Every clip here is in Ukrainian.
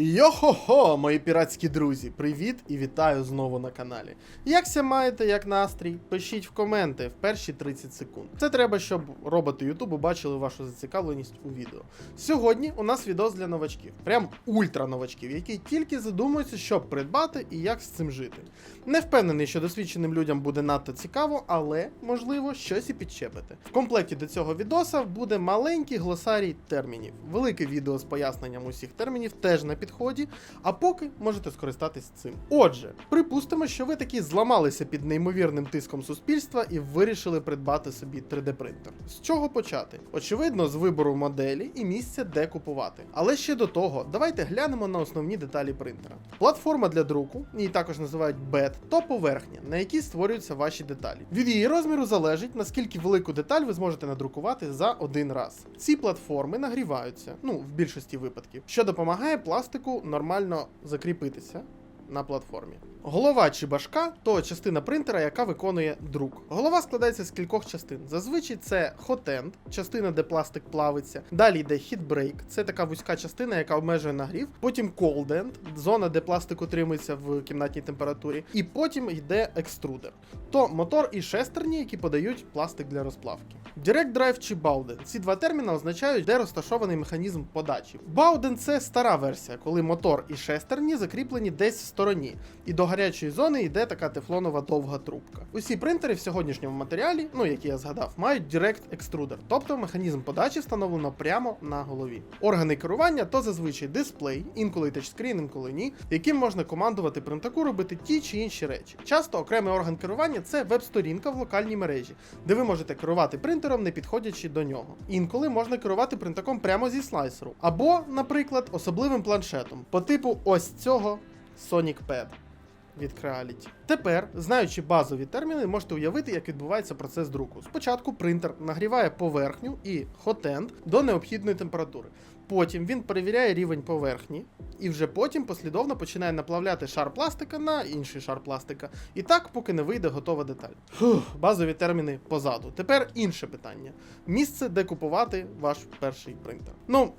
Йо-хо-хо, мої піратські друзі! Привіт і вітаю знову на каналі. Якся маєте, як настрій? Пишіть в коменти в перші 30 секунд. Це треба, щоб роботи Ютубу бачили вашу зацікавленість у відео. Сьогодні у нас відос для новачків, прям ультра новачків, які тільки задумуються, що придбати і як з цим жити. Не впевнений, що досвідченим людям буде надто цікаво, але можливо щось і підчепити. В комплекті до цього відоса буде маленький глосарій термінів. Велике відео з поясненням усіх термінів теж на підході, а поки можете скористатись цим. Отже, припустимо, що ви таки зламалися під неймовірним тиском суспільства і вирішили придбати собі 3D-принтер. З чого почати? Очевидно, з вибору моделі і місця, де купувати. Але ще до того, давайте глянемо на основні деталі принтера. Платформа для друку, її також називають бед, то поверхня, на якій створюються ваші деталі. Від її розміру залежить, наскільки велику деталь ви зможете надрукувати за один раз. Ці платформи нагріваються, ну в більшості випадків, що допомагає пластику нормально закріпитися на платформі. Голова чи башка то частина принтера, яка виконує друк. Голова складається з кількох частин. Зазвичай це хотенд, частина, де пластик плавиться. Далі йде хітбрейк, це така вузька частина, яка обмежує нагрів. Потім колденд, зона, де пластик утримується в кімнатній температурі. І потім йде екструдер. То мотор і шестерні, які подають пластик для розплавки. Direct Drive чи Bowden. Ці два терміни означають, де розташований механізм подачі. Bowden – це стара версія, коли мотор і шестерні закріплені десь стороні, і до гарячої зони йде така тефлонова довга трубка. Усі принтери в сьогоднішньому матеріалі, ну які я згадав, мають Direct Extruder, тобто механізм подачі встановлено прямо на голові. Органи керування то зазвичай дисплей, інколи тачскрін, інколи ні, яким можна командувати принтаку робити ті чи інші речі. Часто окремий орган керування це веб-сторінка в локальній мережі, де ви можете керувати принтером, не підходячи до нього. Інколи можна керувати принтаком прямо зі слайсеру, або, наприклад, особливим планшетом по типу ось цього Sonic Pad від Creality. Тепер, знаючи базові терміни, можете уявити, як відбувається процес друку. Спочатку принтер нагріває поверхню і хотенд до необхідної температури. Потім він перевіряє рівень поверхні, і вже потім послідовно починає наплавляти шар пластика на інший шар пластика. І так, поки не вийде готова деталь. Фух, базові терміни позаду. Тепер інше питання: місце, де купувати ваш перший принтер. Ну,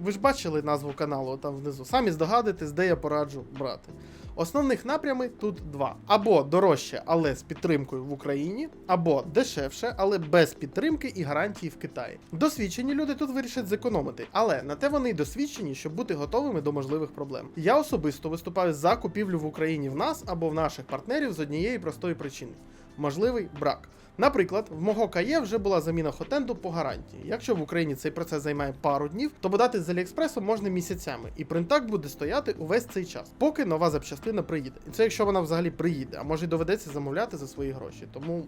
ви ж бачили назву каналу там внизу. Самі здогадуєтесь, де я пораджу брати. Основних напрями тут два: або дорожче, але з підтримкою в Україні, або дешевше, але без підтримки і гарантії в Китаї. Досвідчені люди тут вирішать зекономити, але на те вони й досвідчені, щоб бути готовими до можливих проблем. Я особисто виступаю за купівлю в Україні в нас або в наших партнерів з однієї простої причини: можливий брак. Наприклад, в мого КАЄ вже була заміна хотенду по гарантії. Якщо в Україні цей процес займає пару днів, то подати з Аліекспресу можна місяцями, і принтак буде стояти увесь цей час, поки нова запчастина приїде. І це якщо вона взагалі приїде, а може й доведеться замовляти за свої гроші. Тому.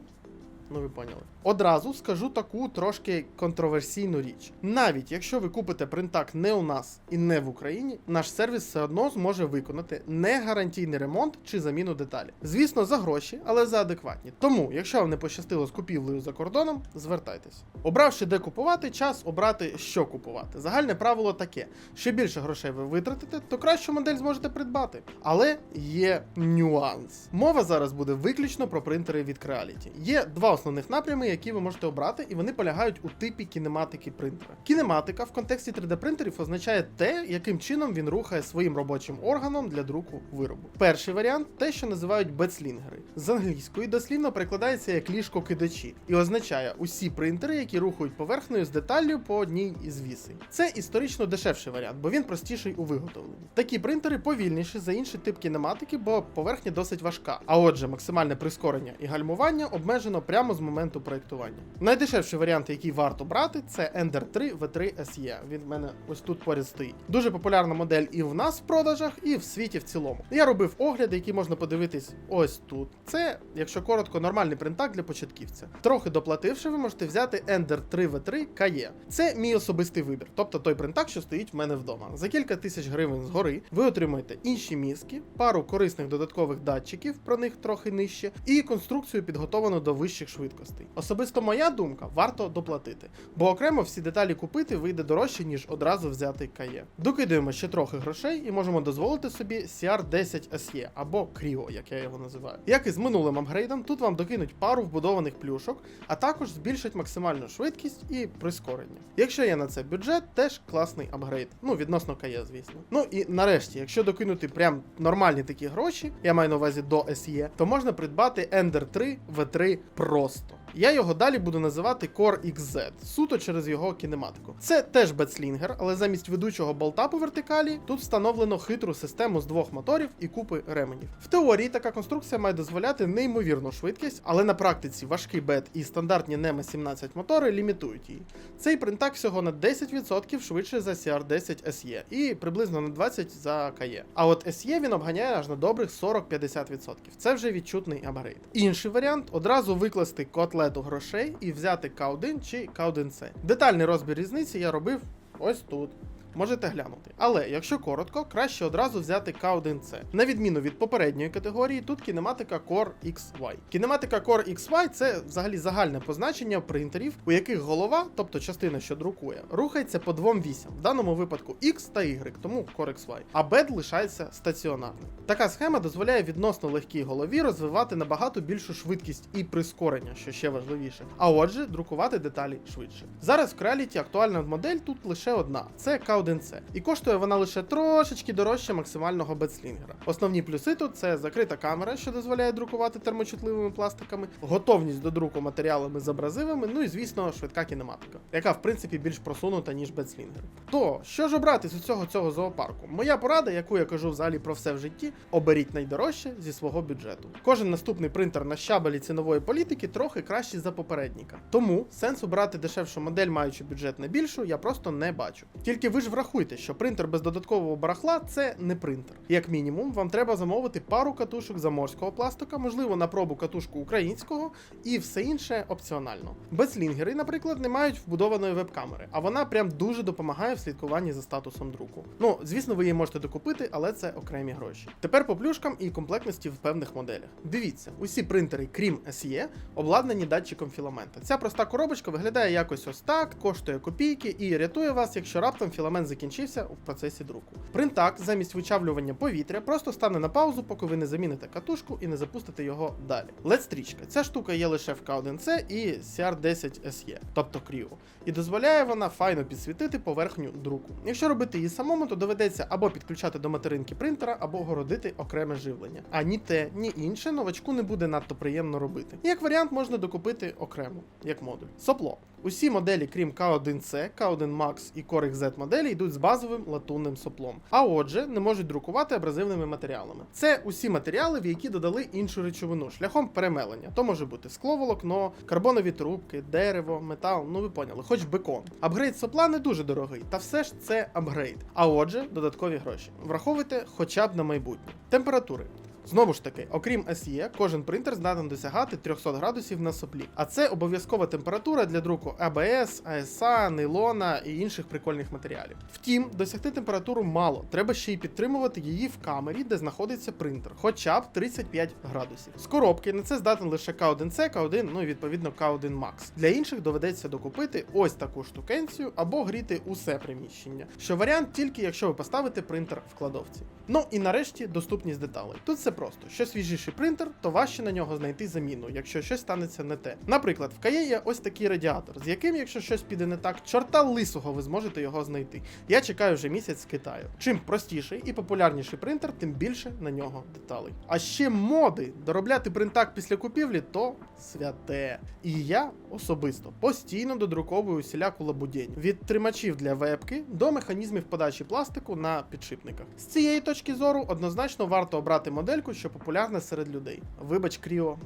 Ну, ви поняли. Одразу скажу таку трошки контроверсійну річ. Навіть якщо ви купите принтак не у нас і не в Україні, наш сервіс все одно зможе виконати не гарантійний ремонт чи заміну деталі. Звісно, за гроші, але за адекватні. Тому, якщо вам не пощастило з купівлею за кордоном, звертайтесь. Обравши де купувати, час обрати, що купувати. Загальне правило таке: що більше грошей ви витратите, то кращу модель зможете придбати. Але є нюанс. Мова зараз буде виключно про принтери від Creality. Є два основних напрями, які ви можете обрати, і вони полягають у типі кінематики принтера. Кінематика в контексті 3D принтерів означає те, яким чином він рухає своїм робочим органом для друку виробу. Перший варіант те, що називають бетслінгери. З англійської дослівно перекладається як ліжко кидачі і означає усі принтери, які рухають поверхнею з деталлю по одній із вісей. Це історично дешевший варіант, бо він простіший у виготовленні. Такі принтери повільніші за інший тип кінематики, бо поверхня досить важка. А отже, максимальне прискорення і гальмування обмежено прямо з моменту проєктування. Найдешевший варіант, який варто брати, це Ender 3 V3 SE. Він в мене ось тут поряд стоїть. Дуже популярна модель і в нас в продажах, і в світі в цілому. Я робив огляди, які можна подивитись ось тут. Це, якщо коротко, нормальний принтак для початківця. Трохи доплативши, ви можете взяти Ender 3 V3 KE. Це мій особистий вибір, тобто той принтак, що стоїть в мене вдома. За кілька тисяч гривень згори ви отримаєте інші мізки, пару корисних додаткових датчиків, про них трохи нижче, і конструкцію підготовану до вищих швидкостей швидкостей. Особисто моя думка, варто доплатити, бо окремо всі деталі купити вийде дорожче, ніж одразу взяти кає. Докидуємо ще трохи грошей і можемо дозволити собі CR10 SE або Creo, як я його називаю. Як і з минулим апгрейдом, тут вам докинуть пару вбудованих плюшок, а також збільшать максимальну швидкість і прискорення. Якщо є на це бюджет, теж класний апгрейд. Ну, відносно кає, звісно. Ну і нарешті, якщо докинути прям нормальні такі гроші, я маю на увазі до SE, то можна придбати Ender 3 V3 просто. Я його далі буду називати Core XZ, суто через його кінематику. Це теж бетслінгер, але замість ведучого болта по вертикалі тут встановлено хитру систему з двох моторів і купи ременів. В теорії така конструкція має дозволяти неймовірну швидкість, але на практиці важкий бет і стандартні NEMA 17 мотори лімітують її. Цей принтак всього на 10% швидше за CR10 SE і приблизно на 20% за KE. А от SE він обганяє аж на добрих 40-50%. Це вже відчутний апгрейд. Інший варіант одразу викласти котлету грошей і взяти K1 чи K1C. Детальний розбір різниці я робив ось тут. Можете глянути. Але якщо коротко, краще одразу взяти K1C. На відміну від попередньої категорії, тут кінематика Core XY. Кінематика Core XY це взагалі загальне позначення принтерів, у яких голова, тобто частина, що друкує, рухається по двом вісям, в даному випадку X та Y, тому Core XY. А бед лишається стаціонарним. Така схема дозволяє відносно легкій голові розвивати набагато більшу швидкість і прискорення, що ще важливіше. А отже, друкувати деталі швидше. Зараз в Creality актуальна модель тут лише одна: це K1C. І коштує вона лише трошечки дорожче максимального бетслінгера. Основні плюси тут це закрита камера, що дозволяє друкувати термочутливими пластиками, готовність до друку матеріалами з абразивами, ну і звісно, швидка кінематика, яка в принципі більш просунута, ніж бетслінгер. То що ж обрати з усього цього зоопарку? Моя порада, яку я кажу взагалі про все в житті, оберіть найдорожче зі свого бюджету. Кожен наступний принтер на щабелі цінової політики трохи кращий за попередника. Тому сенсу брати дешевшу модель, маючи бюджет на більшу, я просто не бачу. Тільки ви ж врахуйте, що принтер без додаткового барахла це не принтер. Як мінімум, вам треба замовити пару катушок заморського пластика, можливо, на пробу катушку українського, і все інше опціонально. Бетслінгери, наприклад, не мають вбудованої веб-камери, а вона прям дуже допомагає в слідкуванні за статусом друку. Ну, звісно, ви її можете докупити, але це окремі гроші. Тепер по плюшкам і комплектності в певних моделях. Дивіться, усі принтери, крім SE, обладнані датчиком філамента. Ця проста коробочка виглядає якось ось так, коштує копійки і рятує вас, якщо раптом філамент закінчився в процесі друку. Принтак замість вичавлювання повітря просто стане на паузу, поки ви не заміните катушку і не запустите його далі. led стрічка Ця штука є лише в K1C і CR10 SE, тобто Creo, і дозволяє вона файно підсвітити поверхню друку. Якщо робити її самому, то доведеться або підключати до материнки принтера, або городити окреме живлення. А ні те, ні інше новачку не буде надто приємно робити. Як варіант можна докупити окремо, як модуль. Сопло. Усі моделі, крім K1C, K1 Max і Core XZ моделі, йдуть з базовим латунним соплом. А отже, не можуть друкувати абразивними матеріалами. Це усі матеріали, в які додали іншу речовину шляхом перемелення. То може бути скловолокно, карбонові трубки, дерево, метал, ну ви поняли, хоч бекон. Апгрейд сопла не дуже дорогий, та все ж це апгрейд. А отже, додаткові гроші. Враховуйте хоча б на майбутнє. Температури. Знову ж таки, окрім SE, кожен принтер здатен досягати 300 градусів на соплі. А це обов'язкова температура для друку ABS, ASA, нейлона і інших прикольних матеріалів. Втім, досягти температуру мало, треба ще й підтримувати її в камері, де знаходиться принтер, хоча б 35 градусів. З коробки на це здатен лише K1C, K1, ну і відповідно K1 Max. Для інших доведеться докупити ось таку штукенцію або гріти усе приміщення. Що варіант тільки якщо ви поставите принтер в кладовці. Ну і нарешті доступність деталей. Тут все просто: що свіжіший принтер, то важче на нього знайти заміну, якщо щось станеться не те. Наприклад, в КАЄ є ось такий радіатор, з яким, якщо щось піде не так, чорта лисого ви зможете його знайти. Я чекаю вже місяць з Китаю. Чим простіший і популярніший принтер, тим більше на нього деталей. А ще моди доробляти принтак після купівлі то святе. І я особисто постійно додруковую усіляку лабудень від тримачів для вебки до механізмів подачі пластику на підшипниках. З цієї точки зору однозначно варто обрати модельку, що популярна серед людей. Вибач, Кріо.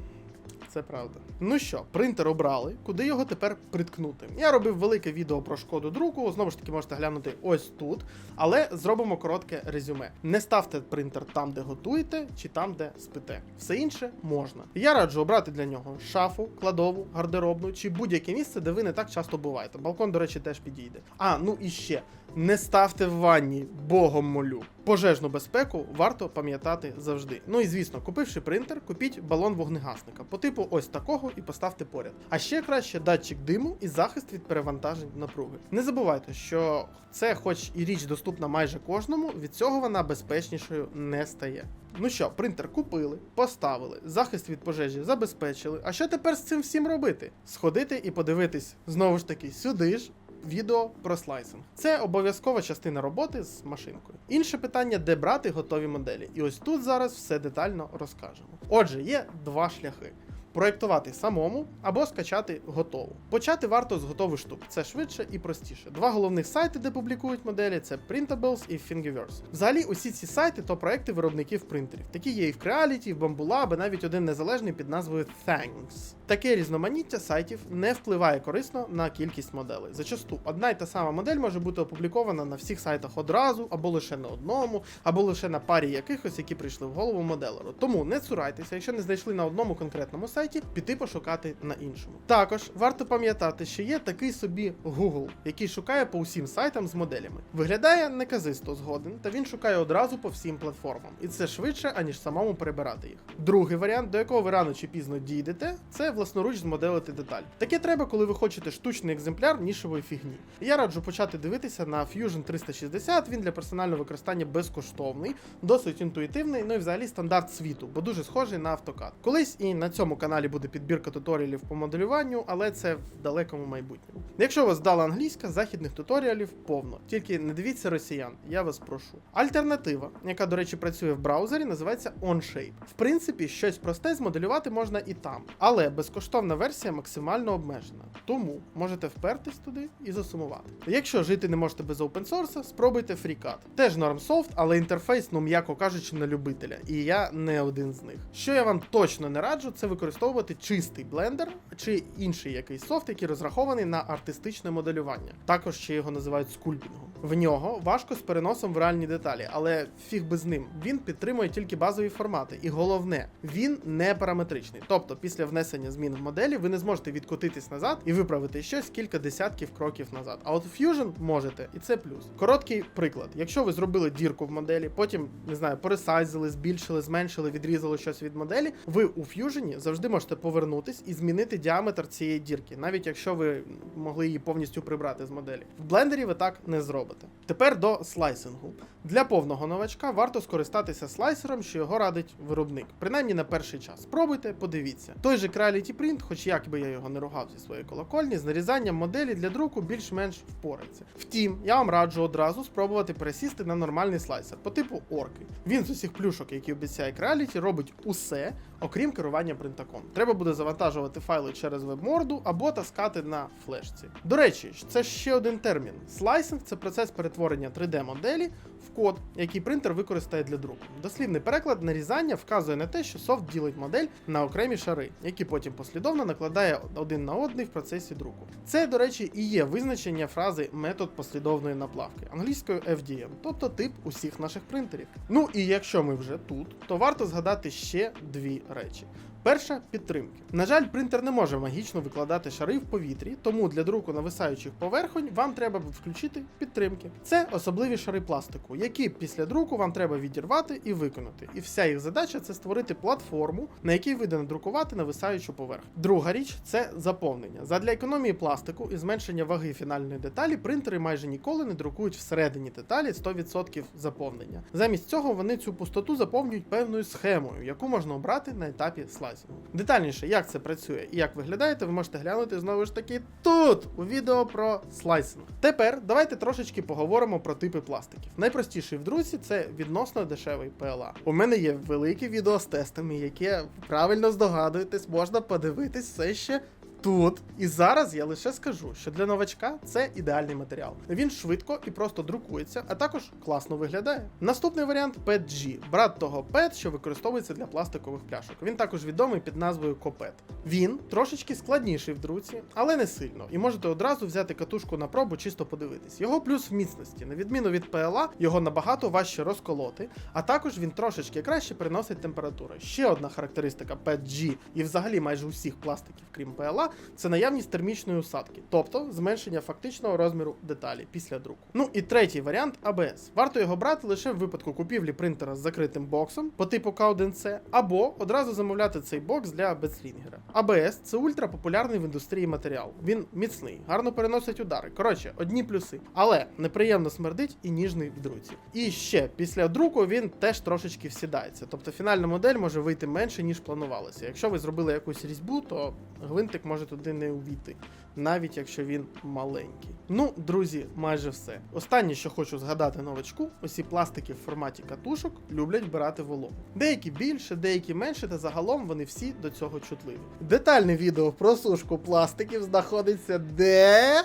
Це правда. Ну що, принтер обрали, куди його тепер приткнути? Я робив велике відео про шкоду друку, знову ж таки можете глянути ось тут, але зробимо коротке резюме. Не ставте принтер там, де готуєте, чи там, де спите. Все інше можна. Я раджу обрати для нього шафу, кладову, гардеробну чи будь-яке місце, де ви не так часто буваєте. Балкон, до речі, теж підійде. А, ну і ще. Не ставте в ванні, богом молю. Пожежну безпеку варто пам'ятати завжди. Ну і звісно, купивши принтер, купіть балон вогнегасника по типу ось такого і поставте поряд. А ще краще датчик диму і захист від перевантажень напруги. Не забувайте, що це, хоч і річ доступна майже кожному, від цього вона безпечнішою не стає. Ну що, принтер купили, поставили, захист від пожежі забезпечили. А що тепер з цим всім робити? Сходити і подивитись знову ж таки сюди ж. Відео про слайсинг. Це обов'язкова частина роботи з машинкою. Інше питання, де брати готові моделі. І ось тут зараз все детально розкажемо. Отже, є два шляхи. Проєктувати самому або скачати готову. Почати варто з готових штук. Це швидше і простіше. Два головних сайти, де публікують моделі, це Printables і Thingiverse. Взагалі, усі ці сайти то проекти виробників принтерів. Такі є і в Creality, і в Bambulab, і навіть один незалежний під назвою Thanks. Таке різноманіття сайтів не впливає корисно на кількість моделей. Зачасту одна й та сама модель може бути опублікована на всіх сайтах одразу, або лише на одному, або лише на парі якихось, які прийшли в голову моделеру. Тому не цурайтеся, якщо не знайшли на одному конкретному сайті, піти пошукати на іншому. Також варто пам'ятати, що є такий собі Google, який шукає по усім сайтам з моделями. Виглядає неказисто згоден, та він шукає одразу по всім платформам, і це швидше, аніж самому перебирати їх. Другий варіант, до якого ви рано чи пізно дійдете, це власноруч змоделити деталь. Таке треба, коли ви хочете штучний екземпляр нішевої фігні. Я раджу почати дивитися на Fusion 360. Він для персонального використання безкоштовний, досить інтуїтивний, ну і взагалі стандарт світу, бо дуже схожий на автокад. Колись і на цьому каналі буде підбірка туторіалів по моделюванню, але це в далекому майбутньому. Якщо вас дала англійська, західних туторіалів повно. Тільки не дивіться росіян, я вас прошу. Альтернатива, яка, до речі, працює в браузері, називається OnShape. В принципі, щось просте змоделювати можна і там, але безкоштовна версія максимально обмежена. Тому можете впертись туди і засумувати. Якщо жити не можете без open source, спробуйте FreeCAD. Теж софт, але інтерфейс, ну м'яко кажучи, на любителя. І я не один з них. Що я вам точно не раджу, це використовувати чистий блендер чи інший якийсь софт, який розрахований на артистичне моделювання. Також ще його називають скульпінгом. В нього важко з переносом в реальні деталі, але фіг би з ним. Він підтримує тільки базові формати. І головне, він не параметричний. Тобто, після внесення змін в моделі ви не зможете відкотитись назад і виправити щось кілька десятків кроків назад. А от Fusion можете, і це плюс. Короткий приклад: якщо ви зробили дірку в моделі, потім не знаю, пересайзили, збільшили, зменшили, відрізали щось від моделі. Ви у Fusion завжди можете повернутись і змінити діаметр цієї дірки, навіть якщо ви могли її повністю прибрати з моделі. В блендері ви так не зробите. Тепер до слайсингу. Для повного новачка варто скористатися слайсером, що його радить виробник, принаймні на перший час. Спробуйте, подивіться. Той же Creality Print, хоч як би я його не ругав зі своєї колокольні, з нарізанням моделі для друку більш-менш впорається. Втім, я вам раджу одразу спробувати пересісти на нормальний слайсер по типу орки. Він з усіх плюшок, які обіцяє Creality, робить усе, окрім керування принтаком. Треба буде завантажувати файли через вебморду або таскати на флешці. До речі, це ще один термін. Слайсинг це процес перетворення 3D-моделі в код, який принтер використає для друку. Дослівний переклад нарізання вказує на те, що софт ділить модель на окремі шари, які потім послідовно накладає один на одний в процесі друку. Це, до речі, і є визначення фрази метод послідовної наплавки англійською FDM, тобто тип усіх наших принтерів. Ну і якщо ми вже тут, то варто згадати ще дві речі. Перша підтримки. На жаль, принтер не може магічно викладати шари в повітрі, тому для друку нависаючих поверхонь вам треба включити підтримки. Це особливі шари пластику, які після друку вам треба відірвати і виконати. І вся їх задача це створити платформу, на якій вийде надрукувати нависаючу поверхню. Друга річ це заповнення. Задля економії пластику і зменшення ваги фінальної деталі принтери майже ніколи не друкують всередині деталі 100% заповнення. Замість цього вони цю пустоту заповнюють певною схемою, яку можна обрати на етапі слайсингу. Детальніше, як це працює і як виглядаєте, ви можете глянути знову ж таки тут, у відео про слайсинг. Тепер давайте трошечки поговоримо про типи пластиків. Найпростіший в друзі це відносно дешевий ПЛА. У мене є велике відео з тестами, яке правильно здогадуєтесь, можна подивитись все ще тут. І зараз я лише скажу, що для новачка це ідеальний матеріал. Він швидко і просто друкується, а також класно виглядає. Наступний варіант PET-G, брат того PET, що використовується для пластикових пляшок. Він також відомий під назвою Copet. Він трошечки складніший в друці, але не сильно. І можете одразу взяти катушку на пробу, чисто подивитись. Його плюс в міцності. На відміну від PLA, його набагато важче розколоти, а також він трошечки краще переносить температуру. Ще одна характеристика PET-G і взагалі майже усіх пластиків, крім PLA, це наявність термічної усадки, тобто зменшення фактичного розміру деталі після друку. Ну і третій варіант ABS. Варто його брати лише в випадку купівлі принтера з закритим боксом по типу Кауден-C, або одразу замовляти цей бокс для безслінгера. ABS – це ультрапопулярний в індустрії матеріал. Він міцний, гарно переносить удари. Коротше, одні плюси. Але неприємно смердить і ніжний в друці. І ще після друку він теж трошечки всідається. Тобто фінальна модель може вийти менше, ніж планувалося. Якщо ви зробили якусь різьбу, то гвинтик може туди не увійти, навіть якщо він маленький. Ну, друзі, майже все. Останнє, що хочу згадати новачку, усі пластики в форматі катушок люблять брати вологу. Деякі більше, деякі менше, та загалом вони всі до цього чутливі. Детальне відео про сушку пластиків знаходиться де?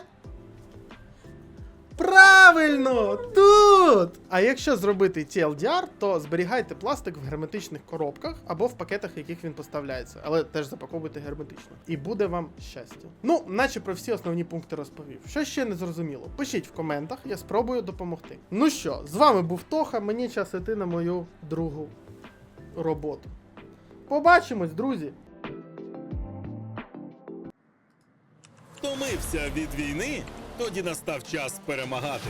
Правильно! Тут! А якщо зробити TLDR, то зберігайте пластик в герметичних коробках або в пакетах, яких він поставляється, але теж запаковуйте герметично. І буде вам щастя. Ну, наче про всі основні пункти розповів. Що ще не зрозуміло? Пишіть в коментах, я спробую допомогти. Ну що, з вами був Тоха, мені час іти на мою другу роботу. Побачимось, друзі! Втомився від війни? Тоді настав час перемагати.